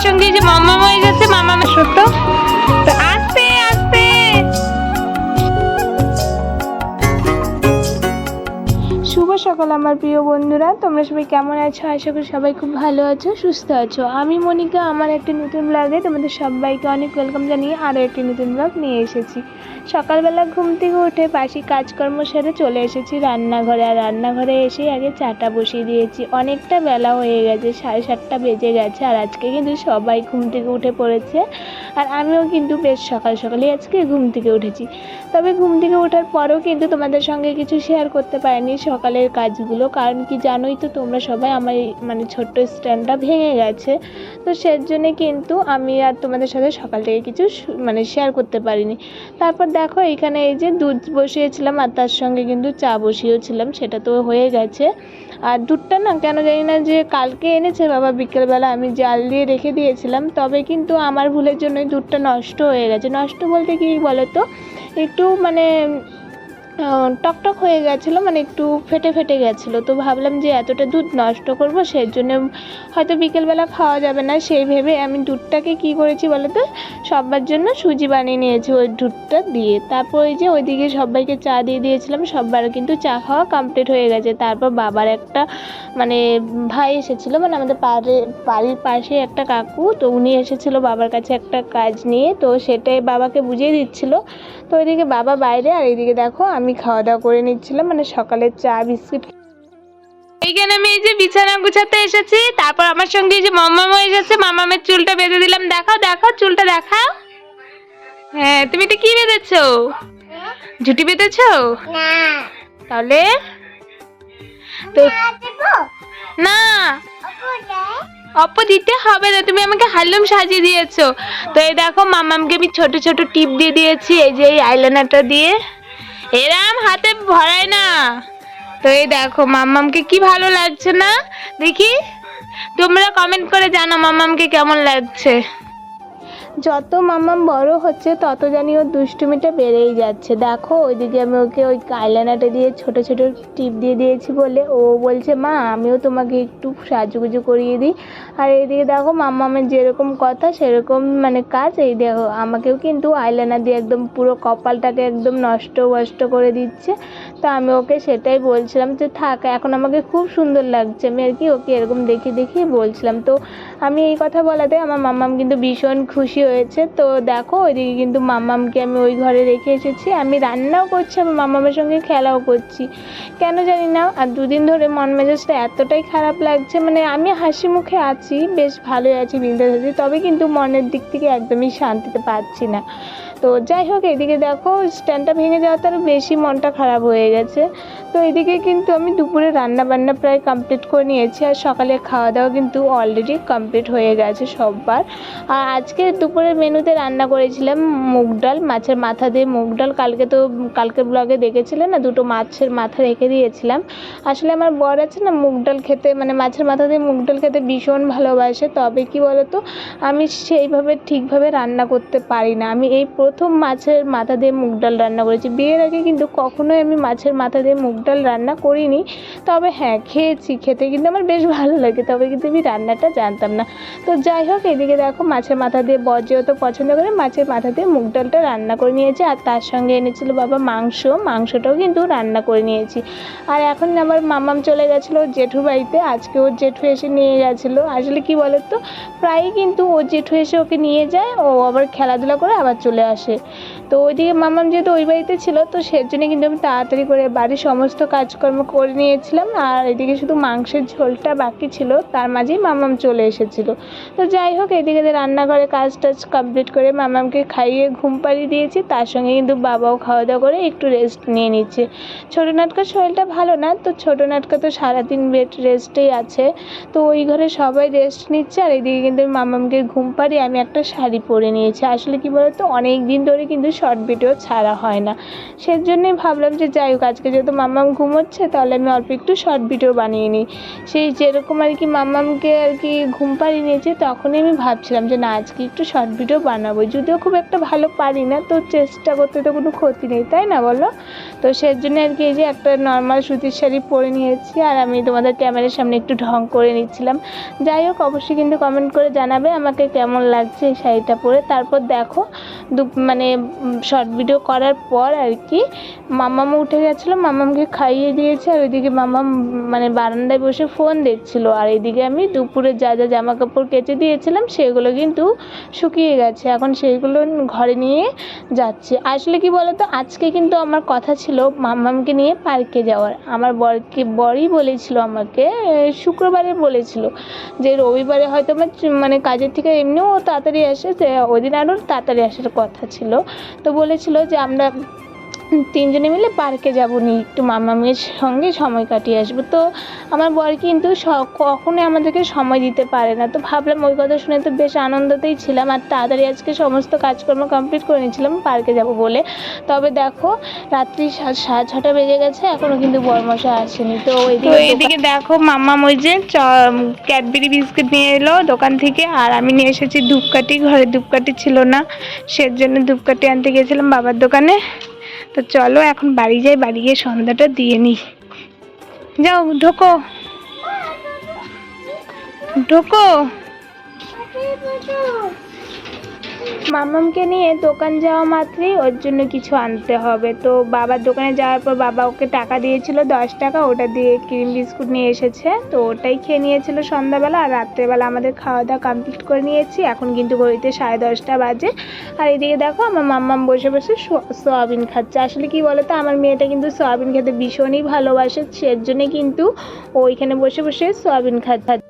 আমার সঙ্গে এই যে মাম্মা হয়ে যাচ্ছে মাম্মা সত্য সকাল আমার প্রিয় বন্ধুরা, তোমরা সবাই কেমন আছো? আশা করি সবাই খুব ভালো আছো, সুস্থ আছো। আমি মনিকা, আমার একটি নতুন ব্লগে তোমাদের সবাইকে অনেক ওয়েলকাম জানিয়ে আরও একটি নতুন ব্লগ নিয়ে এসেছি। সকালবেলা ঘুম থেকে উঠে বাসি কাজকর্ম সেরে চলে এসেছি রান্নাঘরে, আর রান্নাঘরে এসেই আগে চাটা বসিয়ে দিয়েছি। অনেকটা বেলা হয়ে গেছে, সাড়ে সাতটা বেজে গেছে, আর আজকে কিন্তু সবাই ঘুম থেকে উঠে পড়েছে, আর আমিও কিন্তু বেশ সকাল সকালে আজকে ঘুম থেকে উঠেছি। তবে ঘুম থেকে ওঠার পরেও কিন্তু তোমাদের সঙ্গে কিছু শেয়ার করতে পারিনি। সকালের কাজগুলো, কারণ কি জানোই তো তোমরা সবাই আমার মানে ছোট্ট স্ট্যান্ডটা ভেঙে গেছে। তো সের জন্যে কিন্তু আমি আর তোমাদের সাথে সকাল থেকে কিছু মানে শেয়ার করতে পারিনি। তারপর দেখো এখানে এই যে দুধ বসিয়েছিলাম আর তার সঙ্গে কিন্তু চা বসিয়েছিলাম সেটা তো হয়ে গেছে। আর দুধটা না কেন জানি না যে কালকে এনেছে বাবা, বিকেলবেলা আমি জাল দিয়ে রেখে দিয়েছিলাম, তবে কিন্তু আমার ভুলের জন্যই দুধটা নষ্ট হয়ে গেছে। নষ্ট বলতে কি বলো তো একটু মানে টকটক হয়ে গেছিল মানে একটু ফেটে ফেটে গেছিল। তো ভাবলাম যে এতটা দুধ নষ্ট করব, সেই জন্য হয়তো বিকেলবেলা খাওয়া যাবে না। সেই ভেবে আমি দুধটাকে কি করেছি বলো তো সবার জন্য সুজি বানিয়ে নিয়েছি ওই দুধটা দিয়ে। তারপর ওই যে ওইদিকে সবাইকে চা দিয়ে দিয়েছিলাম সবার কিন্তু চা খাওয়া কমপ্লিট হয়ে গেছে। তারপর বাবার একটা মানে ভাই এসেছিল মানে আমাদের পাড়ে, বাড়ির পাশে একটা কাকু, তো উনি এসেছিল বাবার কাছে একটা কাজ নিয়ে। তো সেটাই বাবাকে বুঝিয়ে দিচ্ছিল। তো ওইদিকে বাবা বাইরে, আর এইদিকে দেখো আমি খাওয়া দাওয়া করে নিচ্ছিলাম মানে সকালের চা বিস্কিট। এইখানে আমি এই যে বিছানা গুছাতে এসেছি তারপর আমার সঙ্গে এই যে মাম্মাম এসেছে মাম্মামের চুলটা বেঁধে দিলাম। দেখাও দেখাও চুলটা দেখাও। হ্যাঁ তুমি এটা কি বেঁধেছো? ঝুটি বেঁধেছো? তাহলে? তো না অপ্পো দিতে হবে না তুমি আমাকে হালুম সাজিয়ে দিয়েছ। তো এই দেখো মামামকে আমি ছোট ছোট টিপ দিয়ে দিয়েছি এই যে এই আইলাইনারটা দিয়ে। এরাম হাতে ভরায় না। তো এই দেখো, মাম্মামকে কি ভালো লাগছে না? দেখি, তোমরা কমেন্ট করে জানো মাম্মামকে কেমন লাগছে। যত মাম্মাম বড় হচ্ছে, তত জানি ওর দুষ্টুমিটা বেড়েই যাচ্ছে। দেখো, ওইদিকে আমি ওকে ওই আইলাইনারটা দিয়ে ছোট ছোট টিপ দিয়ে দিয়েছি বলে ও বলছে, মা, আমিও তোমাকে একটু সাজুগুজু করিয়ে দিই। আর এইদিকে দেখো মাম্মামের যেরকম কথা, সেরকম মানে কাজ। এই দেখো, আমাকেও কিন্তু আইলাইনার দিয়ে একদম পুরো কপালটাকে একদম নষ্ট বষ্ট করে দিচ্ছে। তো আমি ওকে সেটাই বলছিলাম যে থাক, এখন আমাকে খুব সুন্দর লাগছে। আমি আর কি ওকে এরকম দেখে দেখে বলছিলাম। তো আমি এই কথা বলাতে আমার মাম্মাম কিন্তু ভীষণ খুশি হয়েছে। তো দেখো, ওইদিকে কিন্তু মাম্মামকে আমি ওই ঘরে রেখে এসেছি। আমি রান্নাও করছি আমার মাম্মামের সঙ্গে খেলাও করছি। কেন জানি না, আর দুদিন ধরে মন মেজাজটা এতটাই খারাপ লাগছে মানে আমি হাসি মুখে আছি, বেশ ভালোই আছি, বিন্দাস আছি, তবে কিন্তু মনের দিক থেকে একদমই শান্তিতে পাচ্ছি না। তো যাই হোক, এদিকে দেখো, স্ট্যান্ডটা ভেঙে যাওয়াতে আরও বেশি মনটা খারাপ হয়ে গেছে। তো এদিকে কিন্তু আমি দুপুরে রান্না বান্না প্রায় কমপ্লিট করে নিয়েছি আর সকালে খাওয়া দাওয়া কিন্তু অলরেডি কমপ্লিট হয়ে গেছে সববার। আর আজকে দুপুরের মেনুতে রান্না করেছিলাম মুগ ডাল, মাছের মাথা দিয়ে মুগ ডাল। কালকে তো কালকে ব্লগে দেখেছিলে না, দুটো মাছের মাথা রেখে দিয়েছিলাম। আসলে আমার বর আছে না, মুগ ডাল খেতে মানে মাছের মাথা দিয়ে মুগ ডাল খেতে ভীষণ ভালোবাসে। তবে কি বলতো, আমি সেইভাবে ঠিকভাবে রান্না করতে পারি না। আমি এই প্রথম মাছের মাথা দিয়ে মুগ ডাল রান্না করেছি। বিয়ের আগে কিন্তু কখনোই আমি মাছের মাথা দিয়ে মুগ ডাল রান্না করিনি। তবে হ্যাঁ খেয়েছি, খেতে কিন্তু আমার বেশ ভালো লাগে, তবে কিন্তু আমি রান্নাটা জানতাম না। তো যাই হোক, এদিকে দেখো মাছের মাথা দিয়ে বর যেহেতু পছন্দ করে মাছের মাথা দিয়ে মুগ ডালটা রান্না করে নিয়েছি। আর তার সঙ্গে এনেছিল বাবা মাংস, মাংসটাও কিন্তু রান্না করে নিয়েছি। আর এখন আমার মামাম চলে গেছিল জেঠুর বাড়িতে, আজকে ওর জেঠু এসে নিয়ে গেছিল। আসলে কি বলতো? প্রায়ই কিন্তু ওর জেঠু এসে ওকে নিয়ে যায়, ও আবার খেলাধুলা করে আবার চলে আসে। তো ওইদিকে মামাম যেহেতু ওই বাড়িতে ছিল, তো সের জন্য কিন্তু আমি তাড়াতাড়ি করে বাড়ির সমস্ত কাজকর্ম করে নিয়েছিলাম। আর এদিকে শুধু মাংসের ঝোলটা বাকি ছিল, তার মাঝেই মামাম চলে এসেছিল। তো যাই হোক, এদিকে রান্নাঘরে কাজ টাজ কমপ্লিট করে মামামকে খাইয়ে ঘুম পাড়িয়ে দিয়েছি, তার সঙ্গে কিন্তু বাবাও খাওয়া দাওয়া করে একটু রেস্ট নিয়ে নিচ্ছে। ছোটো নাটকার শরীরটা ভালো না, তো ছোটো নাটকা তো সারাদিন বেড রেস্টেই আছে। তো ওই ঘরে সবাই রেস্ট নিচ্ছে, আর এদিকে কিন্তু মামামকে ঘুম পাড়িয়ে আমি একটা শাড়ি পরে নিয়েছি। আসলে কি বলতো, অনেক দিন ধরে কিন্তু শর্ট ভিডিও ছাড়া হয় না। সেজন্যই ভাবলাম যে যাই হোক, আজকে যেহেতু মাম্মাম ঘুমোচ্ছে, তাহলে আমি অল্প একটু শর্ট ভিডিও বানিয়ে নিই। সেই যেরকম আর কি মাম্মামকে আর কি ঘুম পাড়িয়ে নিয়েছে, তখনই আমি ভাবছিলাম যে না, আজকে একটু শর্ট ভিডিও বানাবো যদিও খুব একটা ভালো পারি না, তো চেষ্টা করতে তো কোনো ক্ষতি নেই, তাই না বলো? তো সেই জন্য আর কি এই যে একটা নর্মাল সুতির শাড়ি পরে নিয়েছি, আর আমি তোমাদের ক্যামেরার সামনে একটু ঢং করে নিচ্ছিলাম। যাই হোক, অবশ্যই কিন্তু কমেন্ট করে জানাবে আমাকে কেমন লাগছে এই শাড়িটা পরে। তারপর দেখো, দু মানে শর্ট ভিডিও করার পর আর কি মামামও উঠে গেছিল, মামামকে খাইয়ে দিয়েছে আর ওইদিকে মামাম মানে বারান্দায় বসে ফোন দেখছিল। আর এদিকে আমি দুপুরে যা যা জামা কাপড় কেচে দিয়েছিলাম, সেগুলো কিন্তু শুকিয়ে গেছে। এখন সেইগুলো ঘরে নিয়ে যাচ্ছি। আসলে কি বলতো, আজকে কিন্তু আমার কথা ছিল মাম্মামকে নিয়ে পার্কে যাওয়ার। আমার বরকে, বরই বলেছিল আমাকে শুক্রবারে বলেছিল যে রবিবারে হয়তো আমার মানে কাজের থেকে এমনিও তাড়াতাড়ি আসে, যে ওই দিন আরও তাড়াতাড়ি আসার কথা। ছিল। তো বলেছিল যে আমরা তিনজনে মিলে পার্কে যাব নি। একটু মামামের সঙ্গে সময় কাটিয়ে আসব। তো আমার বর কিন্তু কখনোই আমাদেরকে সময় দিতে পারে না। তো ভাবলাম ওই কথা শুনে তো বেশ আনন্দতেই ছিলাম আর তাড়াতাড়ি আজকে সমস্ত কাজকর্ম কমপ্লিট করে নিয়েছিলাম পার্কে যাব বলে। তবে দেখো, রাত্রি সাড়ে ছটা বেজে গেছে এখনও কিন্তু বরমশা আসেনি। তো এইদিকে দেখো মাম্মাম ওই যে ক্যাডবেরি বিস্কুট নিয়ে এলো দোকান থেকে, আর আমি নিয়ে এসেছি ধূপকাঠি। ঘরে ধূপকাঠি ছিল না, সেজন্য ধূপকাঠি আনতে গেছিলাম বাবার দোকানে। তো চলো এখন বাড়ি যাই বাড়ি গিয়ে সন্ধ্যাটা দিয়ে নিই। যাও ঢোকো। ঢোকো। মামামকে নিয়ে দোকান যাওয়া মাত্রই ওর জন্য কিছু আনতে হবে। তো বাবার দোকানে যাওয়ার পর বাবা ওকে টাকা দিয়েছিল, দশ টাকা, ওটা দিয়ে ক্রিম বিস্কুট নিয়ে এসেছে। তো ওটাই খেয়ে নিয়েছিল সন্ধ্যাবেলা আর রাত্রেবেলা আমাদের খাওয়া দাওয়া কমপ্লিট করে নিয়েছি। এখন কিন্তু ঘড়িতে সাড়ে দশটা বাজে। আর এদিকে দেখো আমার মাম্মাম বসে বসে সোয়াবিন খাচ্ছে। আসলে কি বলো বলতো, আমার মেয়েটা কিন্তু সোয়াবিন খেতে ভীষণই ভালোবাসে। সেজন্যই কিন্তু ওইখানে বসে বসে সোয়াবিন খাচ্ছে।